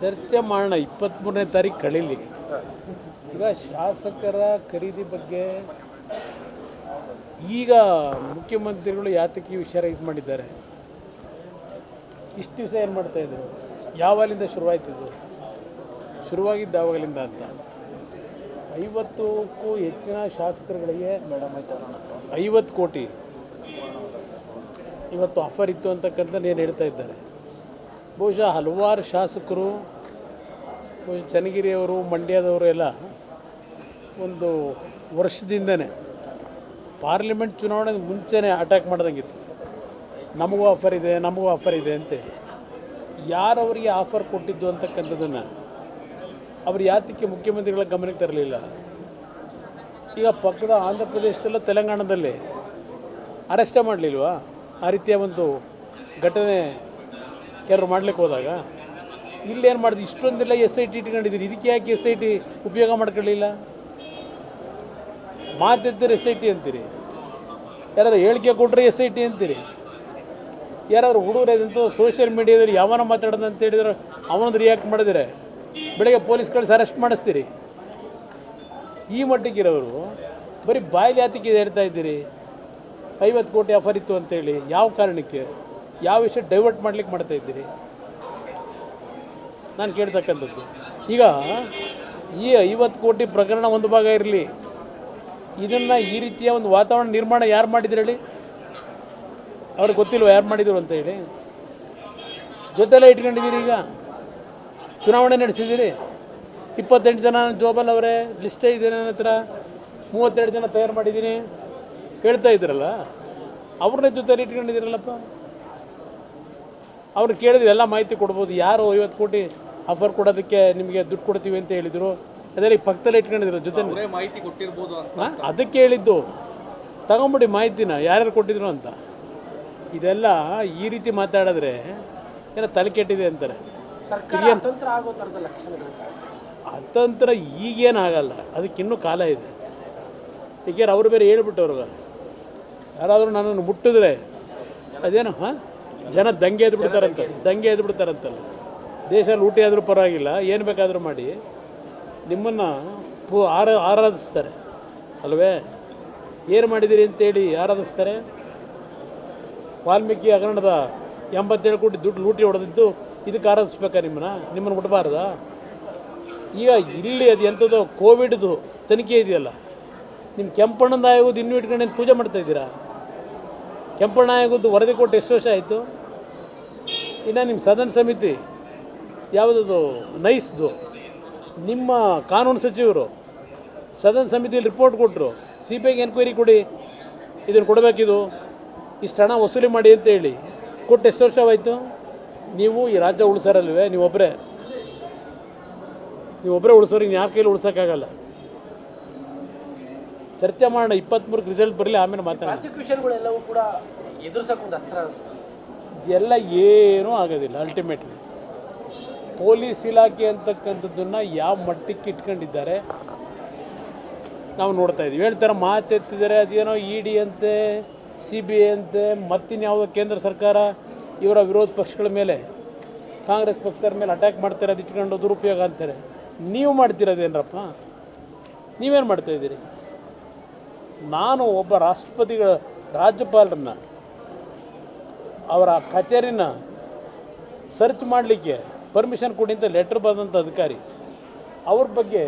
ಚರ್ಚೆ ಮಾಡೋಣ ಇಪ್ಪತ್ತ್ಮೂರನೇ ತಾರೀಕು ಕಳೀಲಿ. ಈಗ ಶಾಸಕರ ಖರೀದಿ ಬಗ್ಗೆ ಈಗ ಮುಖ್ಯಮಂತ್ರಿಗಳು ಯಾತಕ್ಕೆ ವಿಷಯ ರೈಸ್ ಮಾಡಿದ್ದಾರೆ? ಇಷ್ಟು ದಿವಸ ಏನು ಮಾಡ್ತಾಯಿದ್ರು ಯಾವಾಗಲಿಂದ ಶುರುವಾಯ್ತಿದ್ರು ಶುರುವಾಗಿದ್ದ ಯಾವಾಗಲಿಂದ ಅಂತ. ಐವತ್ತಕ್ಕೂ ಹೆಚ್ಚಿನ ಶಾಸಕರುಗಳಿಗೆ ಮೇಡಮ್ ಐವತ್ತು ಕೋಟಿ. ಇವತ್ತು ಆಫರ್ ಇತ್ತು ಅಂತಕ್ಕಂಥದ್ದು ಹೇಳ್ತಾ ಇದ್ದಾರೆ. ಬಹುಶಃ ಹಲವಾರು ಶಾಸಕರು, ಬಹುಶಃ ಚನ್ನಗಿರಿಯವರು, ಮಂಡ್ಯದವರು ಎಲ್ಲ ಒಂದು ವರ್ಷದಿಂದನೇ ಪಾರ್ಲಿಮೆಂಟ್ ಚುನಾವಣೆ ಮುಂಚೆನೇ ಅಟ್ಯಾಕ್ ಮಾಡ್ದಂಗಿತ್ತು. ನಮಗೂ ಆಫರ್ ಇದೆ, ನಮಗೂ ಆಫರ್ ಇದೆ ಅಂತೇಳಿ. ಯಾರವರಿಗೆ ಆಫರ್ ಕೊಟ್ಟಿದ್ದು ಅಂತಕ್ಕಂಥದ್ದನ್ನು ಅವರು ಯಾತಕ್ಕೆ ಮುಖ್ಯಮಂತ್ರಿಗಳ ಗಮನಕ್ಕೆ ತರಲಿಲ್ಲ. ಈಗ ಪಕ್ಕದ ಆಂಧ್ರ ಪ್ರದೇಶದಲ್ಲ, ತೆಲಂಗಾಣದಲ್ಲಿ ಅರೆಸ್ಟೇ ಮಾಡಲಿಲ್ವಾ? ಆ ರೀತಿಯ ಒಂದು ಘಟನೆ ಯಾರು ಮಾಡಲಿಕ್ಕೆ ಹೋದಾಗ ಏನು ಮಾಡಿದ್ವಿ ಇಷ್ಟೊಂದೆಲ್ಲ ಎಸ್ ಐ ಟಿ ಇಟ್ಕೊಂಡಿದ್ದೀರಿ. ಇದಕ್ಕೆ ಯಾಕೆ ಎಸ್ ಐ ಟಿ ಉಪಯೋಗ ಮಾಡ್ಕೊಳ್ಳಿಲ್ಲ? ಮಾತಿದ್ದರೆ ಎಸ್ ಐ ಟಿ ಅಂತೀರಿ? ಯಾರಾದ್ರು ಹೇಳಿಕೆ ಕೊಟ್ಟರೆ ಎಸ್ ಐ ಟಿ ಅಂತೀರಿ? ಯಾರಾದ್ರು ಹುಡುಗರು ಅಂತ ಸೋಷಿಯಲ್ ಮೀಡಿಯಾದಲ್ಲಿ ಯಾವನ ಮಾತಾಡೋದು ಅಂತ ಹೇಳಿದ್ರೆ ಅವನೊಂದು ರಿಯಾಕ್ಟ್ ಮಾಡಿದರೆ ಬೆಳಗ್ಗೆ ಪೊಲೀಸ್ ಕಳಿಸಿ ಅರೆಸ್ಟ್ ಮಾಡಿಸ್ತೀರಿ. ಈ ಮಟ್ಟಕ್ಕಿರೋರು ಬರೀ ಬಾಯಿಲಿ ಯಾತಕ್ಕೆ ಹೇಳ್ತಾ ಇದ್ದೀರಿ. ಐವತ್ತು ಕೋಟಿ ಆಫರ್ ಇತ್ತು ಅಂತೇಳಿ ಯಾವ ಕಾರಣಕ್ಕೆ? ಯಾವ ವಿಷಯ ಡೈವರ್ಟ್ ಮಾಡ್ಲಿಕ್ಕೆ ಮಾಡ್ತಾ ಇದ್ದೀರಿ? ನಾನು ಕೇಳ್ತಕ್ಕಂಥದ್ದು. ಈಗ ಈ ಐವತ್ತು ಕೋಟಿ ಪ್ರಕರಣ ಒಂದು ಭಾಗ ಇರಲಿ. ಇದನ್ನು ಈ ರೀತಿಯ ಒಂದು ವಾತಾವರಣ ನಿರ್ಮಾಣ ಯಾರು ಮಾಡಿದ್ರು ಹೇಳಿ? ಅವ್ರಿಗೆ ಗೊತ್ತಿಲ್ವ ಯಾರು ಮಾಡಿದ್ರು ಅಂತ ಹೇಳಿ? ಜೊತೆಲ್ಲ ಇಟ್ಕೊಂಡಿದ್ದೀರಿ ಈಗ? ಚುನಾವಣೆ ನಡೆಸಿದ್ದೀರಿ? ಇಪ್ಪತ್ತೆಂಟು ಜನ ಜೋಬಲ್ ಅವರೇ ಲಿಸ್ಟೇ ಇದೆ ನನ್ನ ಹತ್ರ, ಮೂವತ್ತೆರಡು ಜನ ತಯಾರು ಮಾಡಿದ್ದೀನಿ. ಹೇಳ್ತಾ ಇದ್ರಲ್ಲ ಅವ್ರನ್ನೇ ಜೊತೆ ಇಟ್ಕೊಂಡಿದ್ದೀರಲ್ಲಪ್ಪ? ಅವ್ರು ಕೇಳಿದ್ರೆ ಎಲ್ಲ ಮಾಹಿತಿ ಕೊಡ್ಬೋದು. ಯಾರು ಐವತ್ತು ಕೋಟಿ ಆಫರ್ ಕೊಡೋದಕ್ಕೆ ನಿಮಗೆ ದುಡ್ಡು ಕೊಡ್ತೀವಿ ಅಂತ ಹೇಳಿದರು. ಅದೆಲ್ಲ ಪಕ್ಕದಲ್ಲಿ ಪಕ್ಕದಲ್ಲೇ ಇಟ್ಕೊಂಡಿದ್ರು ಜೊತೆ ಅವರೇ ಮಾಹಿತಿ ಕೊಟ್ಟಿರ್ಬೋದು ಅದಕ್ಕೆ ಹೇಳಿದ್ದು. ತಗೊಂಬಿಡಿ ಮಾಹಿತಿನ. ಯಾರ್ಯಾರು ಕೊಟ್ಟಿದ್ರು ಅಂತ. ಇದೆಲ್ಲ ಈ ರೀತಿ ಮಾತಾಡಿದ್ರೆ ಏನೋ ತಲೆ ಕೆಟ್ಟಿದೆ ಅಂತಾರೆ. ಸರ್ಕಾರ ಅತಂತ್ರ ಆಗೋ ಆಗಲ್ಲ. ಅದಕ್ಕಿನ್ನೂ ಕಾಲ ಇದೆ. ಏಕೆಂದ್ರೆ ಅವ್ರು ಬೇರೆ ಹೇಳ್ಬಿಟ್ಟವ್ರು. ಯಾರಾದರೂ ನನ್ನನ್ನು ಮುಟ್ಟಿದ್ರೆ ಅದೇನು, ಹಾಂ? ಜನ ದಂಗೆ ಎದ್ದು ಬಿಡ್ತಾರಂತ ದಂಗೆ ಎದ್ದು ಬಿಡ್ತಾರಂತಲ್ಲ ದೇಶ ಲೂಟಿ ಆದರೂ ಪರವಾಗಿಲ್ಲ, ಏನು ಬೇಕಾದರೂ ಮಾಡಿ. ನಿಮ್ಮನ್ನು ಪೂ ಆರ, ಆರಾಧಿಸ್ತಾರೆ. ಅಲ್ವೇ? ಏನು ಮಾಡಿದ್ದೀರಿ ಅಂತೇಳಿ ಆರಾಧಿಸ್ತಾರೆ? ವಾಲ್ಮೀಕಿ ಹಗರಣದ ಎಂಬತ್ತೇಳು ಕೋಟಿ ದುಡ್ಡು ಲೂಟಿ ಹೊಡೆದಿದ್ದು ಇದಕ್ಕೆ ಆರಾಧಿಸ್ಬೇಕಾ ನಿಮ್ಮನ್ನ? ನಿಮ್ಮನ್ನು ಮುಟ್ಬಾರ್ದಾ? ಈಗ ಇಲ್ಲಿ ಅದು ಎಂಥದ್ದು ಕೋವಿಡ್ದು ತನಿಖೆ ಇದೆಯಲ್ಲ. ನಿಮ್ಮ ಕೆಂಪಣ್ಣದ ಆಯೋಗದ ಇನ್ನೂ ಇಟ್ಕೊಂಡು ಪೂಜೆ ಮಾಡ್ತಾ ಇದ್ದೀರಾ? ಕೆಂಪಣ್ಣ ಆಯೋಗದ್ದು ವರದಿ ಕೊಟ್ಟು ಎಷ್ಟು ವರ್ಷ ಆಯಿತು? ಇನ್ನು ನಿಮ್ಮ ಸದನ ಸಮಿತಿ ಯಾವುದದು? ನೈಸ್ದು. ನಿಮ್ಮ ಕಾನೂನು ಸಚಿವರು ಸದನ ಸಮಿತಿಯಲ್ಲಿ ರಿಪೋರ್ಟ್ ಕೊಟ್ಟರು ಸಿ ಬಿ ಐಗೆ ಎನ್ಕ್ವೈರಿ ಕೊಡಿ. ಇದನ್ನು ಕೊಡಬೇಕಿದು. ಇಷ್ಟು ಹಣ ವಸೂಲಿ ಮಾಡಿ ಅಂತ ಹೇಳಿ ಕೊಟ್ಟು ಎಷ್ಟು ವರ್ಷವಾಯಿತು? ನೀವು ಈ ರಾಜ್ಯ ಉಳಿಸಾರಲ್ವೇ? ನೀವೊಬ್ಬರೇ ನೀವೊಬ್ಬರೇ ಉಳಿಸೋರಿಗೆ ಯಾರ ಕೈಲಿ ಉಳ್ಸೋಕ್ಕಾಗಲ್ಲ. ಚರ್ಚೆ ಮಾಡೋಣ ಇಪ್ಪತ್ತ್ಮೂರಕ್ಕೆ ರಿಸಲ್ಟ್ ಬರಲಿ ಆಮೇಲೆ ಮಾತಾಡೋಣ. ಪ್ರಾಸಿಕ್ಯೂಷನ್ಗಳೆಲ್ಲವೂ ಕೂಡ ಎದುರಿಸೋಕೆ ಒಂದು ಅಸ್ತ್ರ ಅನಿಸ್ತು ಎಲ್ಲ ಏನೂ ಆಗೋದಿಲ್ಲ ಅಲ್ಟಿಮೇಟ್ಲಿ ಪೊಲೀಸ್ ಇಲಾಖೆ ಅಂತಕ್ಕಂಥದ್ದನ್ನು ಯಾವ ಮಟ್ಟಕ್ಕೆ ಇಟ್ಕೊಂಡಿದ್ದಾರೆ ನಾವು ನೋಡ್ತಾ ಇದ್ದೀವಿ ಹೇಳ್ತಾರೆ ಮಾತೆತ್ತಿದ್ದಾರೆ ಅದೇನೋ ಇ ಡಿ ಅಂತೆ ಸಿ ಬಿ ಐ ಅಂತೆ ಮತ್ತಿನ್ಯಾವುದೋ ಕೇಂದ್ರ ಸರ್ಕಾರ ಇವರ ವಿರೋಧ ಪಕ್ಷಗಳ ಮೇಲೆ ಕಾಂಗ್ರೆಸ್ ಪಕ್ಷದ ಮೇಲೆ ಅಟ್ಯಾಕ್ ಮಾಡ್ತಾರೆ ಅದು ಇಟ್ಕೊಂಡು ದುರುಪಯೋಗ ಅಂತಾರೆ. ನೀವು ಮಾಡ್ತಿರೋದೇನರಪ್ಪ ನೀವೇನು ಮಾಡ್ತಾ ಇದ್ದೀರಿ? ನಾನು ಒಬ್ಬ ರಾಷ್ಟ್ರಪತಿಗಳ ರಾಜ್ಯಪಾಲರನ್ನ, ಅವರ ಕಚೇರಿನ ಸರ್ಚ್ ಮಾಡಲಿಕ್ಕೆ ಪರ್ಮಿಷನ್ ಕೊಡಿ ಅಂತ ಲೆಟ್ರ್ ಬಂದಂಥ ಅಧಿಕಾರಿ, ಅವ್ರ ಬಗ್ಗೆ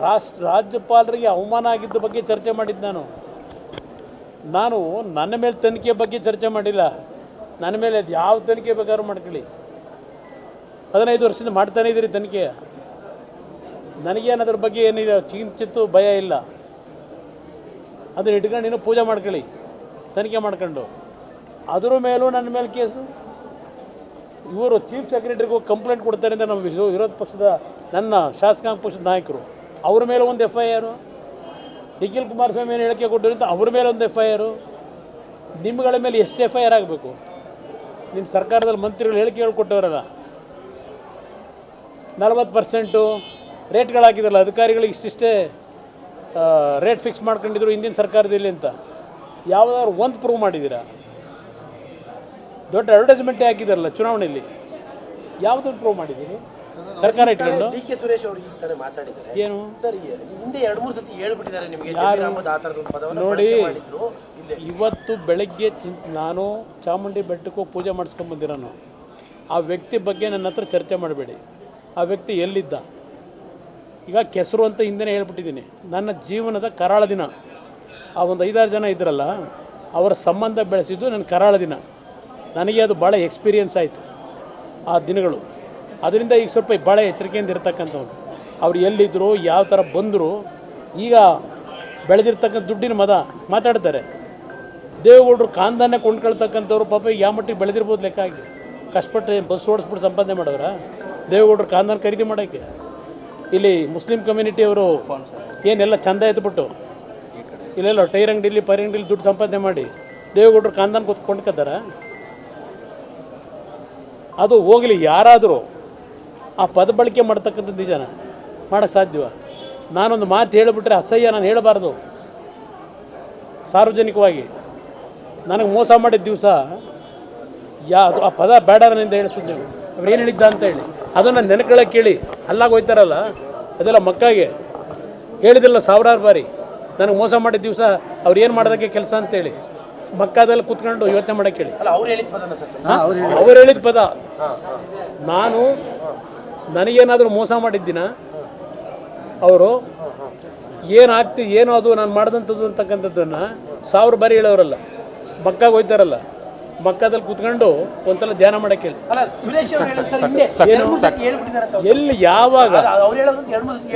ರಾಷ್ಟ್ರ, ರಾಜ್ಯಪಾಲರಿಗೆ ಅವಮಾನ ಆಗಿದ್ದ ಬಗ್ಗೆ ಚರ್ಚೆ ಮಾಡಿದ್ದು ನಾನು. ನಾನು ನನ್ನ ಮೇಲೆ ತನಿಖೆ ಬಗ್ಗೆ ಚರ್ಚೆ ಮಾಡಿಲ್ಲ. ನನ್ನ ಮೇಲೆ ಅದು ಯಾವ ತನಿಖೆ ಬೇಕಾದ್ರೂ ಮಾಡ್ಕೊಳ್ಳಿ. ಹದಿನೈದು ವರ್ಷದಿಂದ ಮಾಡ್ತಾನೆ ಇದ್ದೀರಿ ತನಿಖೆ. ನನಗೇನು ಅದ್ರ ಬಗ್ಗೆ ಏನಿಲ್ಲ ಚಿಂಚಿತ್ತು ಭಯ ಇಲ್ಲ. ಅದನ್ನ ಇಟ್ಕೊಂಡು ನೀನು ಪೂಜೆ ಮಾಡ್ಕೊಳ್ಳಿ, ತನಿಖೆ ಮಾಡ್ಕೊಂಡು. ಅದ್ರ ಮೇಲೂ ನನ್ನ ಮೇಲೆ ಕೇಸು. ಇವರು ಚೀಫ್ ಸೆಕ್ರೆಟರಿಗೂ ಕಂಪ್ಲೇಂಟ್ ಕೊಡ್ತಾರೆ ಅಂತ ನಮ್ಮ ವಿರೋ- ವಿರೋಧ ಪಕ್ಷದ ನನ್ನ ಶಾಸಕಾಂಗ ಪಕ್ಷದ ನಾಯಕರು. ಅವ್ರ ಮೇಲೆ ಒಂದು ಎಫ್ ಐ ಆರು ನಿಖಿಲ್ ಕುಮಾರಸ್ವಾಮಿ ಏನು ಹೇಳಿಕೆ ಕೊಟ್ಟರು ಅಂತ ಅವ್ರ ಮೇಲೆ ಒಂದು ಎಫ್ ಐ ಆರು ನಿಮ್ಗಳ ಮೇಲೆ ಎಷ್ಟು ಎಫ್ ಐ ಆರ್ ಆಗಬೇಕು? ನಿಮ್ಮ ಸರ್ಕಾರದಲ್ಲಿ ಮಂತ್ರಿಗಳು ಹೇಳಿಕೆಗಳು ಕೊಟ್ಟವರಲ್ಲ ನಲವತ್ತು ಪರ್ಸೆಂಟು ರೇಟ್ಗಳು ಹಾಕಿದ್ರಲ್ಲ ಅಧಿಕಾರಿಗಳಿಗೆ ಇಷ್ಟಿಷ್ಟೇ ರೇಟ್ ಫಿಕ್ಸ್ ಮಾಡ್ಕೊಂಡಿದ್ರು ಹಿಂದಿನ ಸರ್ಕಾರದಲ್ಲಿ ಅಂತ. ಯಾವುದಾದ್ರು ಒಂದು ಪ್ರೂವ್ ಮಾಡಿದ್ದೀರಾ ದೊಡ್ಡ ಅಡ್ವರ್ಟೈಸ್ಮೆಂಟೇ ಹಾಕಿದಾರಲ್ಲ ಚುನಾವಣೆಯಲ್ಲಿ. ಯಾವುದನ್ನು ಪ್ರೂವ್ ಮಾಡಿದ್ದೀರಿ ಸರ್ಕಾರ ಇಟ್ಕೊಂಡು? ಡಿ ಕೆ ಸುರೇಶ್ ಅವರು ಈ ಮಾತಾಡಿದ್ದಾರೆ. ಏನು? ಸರ್ ಹಿಂದೆ ಎರಡು ಮೂರು ಸತಿ ಹೇಳ್ಬಿಟ್ಟಿದ್ದಾರೆ ನಿಮಗೆ ಆ ಥರದ ಒಂದು ಪದವನ್ನು ನೋಡಿ. ಮಾಡಿದ್ರು. ಇವತ್ತು ಬೆಳಗ್ಗೆ ಚಿನ್ ನಾನು ಚಾಮುಂಡಿ ಬೆಟ್ಟಕ್ಕೂ ಪೂಜೆ ಮಾಡಿಸ್ಕೊಂಬಂದಿರೋನು ಆ ವ್ಯಕ್ತಿ ಬಗ್ಗೆ ನನ್ನ ಹತ್ರ ಚರ್ಚೆ ಮಾಡಬೇಡಿ. ಆ ವ್ಯಕ್ತಿ ಎಲ್ಲಿದ್ದ? ಈಗ ಕೆಸರು ಅಂತ ಹಿಂದೆನೇ ಹೇಳ್ಬಿಟ್ಟಿದ್ದೀನಿ. ನನ್ನ ಜೀವನದ ಕರಾಳ ದಿನ. ಆ ಒಂದು ಐದಾರು ಜನ ಇದ್ರಲ್ಲ, ಅವರ ಸಂಬಂಧ ಬೆಳೆಸಿದ್ದು ನನ್ನ ಕರಾಳ ದಿನ. ನನಗೆ ಅದು ಭಾಳ ಎಕ್ಸ್ಪೀರಿಯೆನ್ಸ್ ಆಯಿತು ಆ ದಿನಗಳು. ಅದರಿಂದ ಈಗ ಸ್ವಲ್ಪ ಭಾಳ ಎಚ್ಚರಿಕೆಯಿಂದ ಇರ್ತಕ್ಕಂಥವ್ರು. ಅವ್ರು ಎಲ್ಲಿದ್ದರು ಯಾವ ಥರ ಬಂದರು, ಈಗ ಬೆಳೆದಿರ್ತಕ್ಕಂಥ ದುಡ್ಡಿನ ಮದ ಮಾತಾಡ್ತಾರೆ. ದೇವೇಗೌಡರು ಕಾಂದಾನೆ ಕೊಂಡ್ಕೊಳ್ತಕ್ಕಂಥವ್ರು ಪಾಪ ಯಾವ ಮಟ್ಟಿಗೆ ಬೆಳೆದಿರ್ಬೋದು ಲೆಕ್ಕ ಆಗಿ ಕಷ್ಟಪಟ್ಟು ಬಸ್ ಓಡಿಸ್ಬಿಟ್ಟು ಸಂಪಾದನೆ ಮಾಡೋರ? ದೇವೇಗೌಡರು ಕಾಂದಾನ ಖರೀದಿ ಮಾಡೋಕ್ಕೆ ಇಲ್ಲಿ ಮುಸ್ಲಿಂ ಕಮ್ಯುನಿಟಿಯವರು ಏನೆಲ್ಲ ಚಂದ ಎತ್ಬಿಟ್ಟು ಇಲ್ಲೆಲ್ಲ ಟೈರ್ ಅಂಗಡಿಲಿ, ಪೈರ್ ಅಂಗಡಿಲಿ ದುಡ್ಡು ಸಂಪಾದನೆ ಮಾಡಿ ದೇವೇಗೌಡರು ಕಾಂದಾನ ಕೂತ್ ಕೊಂಡ್ಕೊತಾರ ಅದು ಹೋಗಲಿ ಯಾರಾದರೂ ಆ ಪದ ಬಳಕೆ ಮಾಡ್ತಕ್ಕಂಥ ನಿಜನ? ಮಾಡೋಕ್ಕೆ ಸಾಧ್ಯವ? ನಾನೊಂದು ಮಾತು ಹೇಳಿಬಿಟ್ರೆ ಅಸಹ್ಯ, ನಾನು ಹೇಳಬಾರ್ದು. ಸಾರ್ವಜನಿಕವಾಗಿ. ನನಗೆ ಮೋಸ ಮಾಡಿದ ದಿವಸ ಯಾ ಆ ಪದ ಬೇಡ ನನ್ನಿಂದ ಹೇಳಿಸು ನೀವು ಏನು ಹೇಳಿದ್ದ ಅಂತ ಹೇಳಿ. ಅದನ್ನು ನೆನಕೊಳ್ಳೋಕೆ ಕೇಳಿ ಅಲ್ಲಾಗ ಹೋಯ್ತಾರಲ್ಲ ಅದೆಲ್ಲ ಮಕ್ಕಾಗೆ. ಹೇಳಿದಿಲ್ಲ ಸಾವಿರಾರು ಬಾರಿ ನನಗೆ ಮೋಸ ಮಾಡಿದ ದಿವಸ ಅವ್ರು ಏನು ಮಾಡೋದಕ್ಕೆ ಕೆಲಸ ಅಂತೇಳಿ. ಮಕ್ಕಾದಲ್ಲಿ ಕೂತ್ಕೊಂಡು ಯೋಚನೆ ಮಾಡೋಕ್ಕೆ ಹೇಳಿ ಅಲ್ಲ ಅವ್ರು ಹೇಳಿದ ಪದನ ಸರ್? ಅವ್ರು ಹೇಳಿದ ಪದ. ನಾನು ನನಗೇನಾದರೂ ಮೋಸ ಮಾಡಿದ್ದಿನ ಅವರು ಏನಾಗ್ತಿ ಏನು ಅದು ನಾನು ಮಾಡಿದಂಥದ್ದು ಅಂತಕ್ಕಂಥದ್ದನ್ನು ಸಾವಿರ ಬಾರಿ ಹೇಳೋರಲ್ಲ. ಮಕ್ಕಾಗ ಹೋಯ್ತಾರಲ್ಲ. ಮಕ್ಕದಲ್ಲಿ ಕೂತ್ಕೊಂಡು ಒಂದ್ಸಲ ಧ್ಯಾನ ಮಾಡಕ್ಕೆ ಹೇಳಿ. ಎಲ್ಲಿ ಯಾವಾಗ?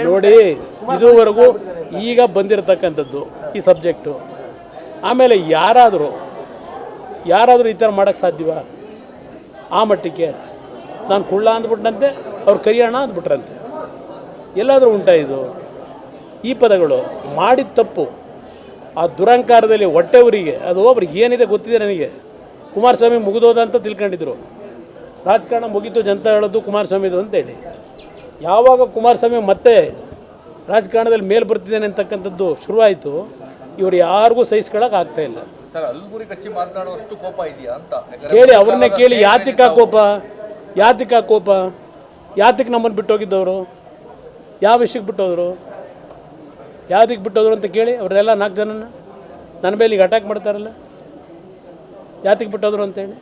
ನೋಡಿ ಇದುವರೆಗೂ ಈಗ ಬಂದಿರತಕ್ಕಂಥದ್ದು ಈ ಸಬ್ಜೆಕ್ಟು. ಆಮೇಲೆ ಯಾರಾದರೂ ಯಾರಾದರೂ ಈ ಥರ ಮಾಡೋಕ್ಕೆ ಸಾಧ್ಯವಾ? ಆ ಮಟ್ಟಕ್ಕೆ ನಾನು ಕುಳ್ಳ ಅಂದ್ಬಿಟ್ನಂತೆ ಅವ್ರು ಕರಿಯೋಣ ಅಂದ್ಬಿಟ್ರಂತೆ. ಎಲ್ಲಾದರೂ ಉಂಟಾ ಇದು? ಈ ಪದಗಳು ಮಾಡಿದ ತಪ್ಪು. ಆ ದುರಂಕಾರದಲ್ಲಿ ಹೊಟ್ಟೆವರಿಗೆ ಅದು ಒಬ್ರಿಗೆ ಏನಿದೆ ಗೊತ್ತಿದೆ ನನಗೆ? ಕುಮಾರಸ್ವಾಮಿ ಮುಗಿದೋದ ಅಂತ ತಿಳ್ಕೊಂಡಿದ್ರು. ರಾಜಕಾರಣ ಮುಗೀತು ಜನತಾ ಹೇಳೋದು ಕುಮಾರಸ್ವಾಮಿದು ಅಂತೇಳಿ ಯಾವಾಗ ಕುಮಾರಸ್ವಾಮಿ ಮತ್ತೆ ರಾಜಕಾರಣದಲ್ಲಿ ಮೇಲೆ ಬರ್ತಿದ್ದೇನೆ ಅಂತಕ್ಕಂಥದ್ದು ಶುರುವಾಯಿತು. ಇವರು ಯಾರಿಗೂ ಸಹಿಸ್ಕೊಳಕ್ಕೆ ಆಗ್ತಾ ಇಲ್ಲ. ಕೇಳಿ ಅವ್ರನ್ನೇ ಕೇಳಿ ಯಾತಿಕ ಕೋಪ? ಯಾತಿಕ ಕೋಪ? ಯಾತಿಕ್ ನಮ್ಮನ್ನು ಬಿಟ್ಟೋಗಿದ್ದವರು? ಯಾವ ವಿಷಯಕ್ಕೆ ಬಿಟ್ಟೋದ್ರು? ಯಾವ್ದಕ್ಕೆ ಬಿಟ್ಟೋದ್ರು ಅಂತ ಕೇಳಿ ಅವರೆಲ್ಲ ನಾಲ್ಕು ಜನನ? ನನ್ನ ಮೇಲೆ ಈಗ ಅಟ್ಯಾಕ್ ಮಾಡ್ತಾರಲ್ಲ? ಯಾತಕ್ಕೆ ಬಿಟ್ಟೋದ್ರು ಅಂತೇಳಿ.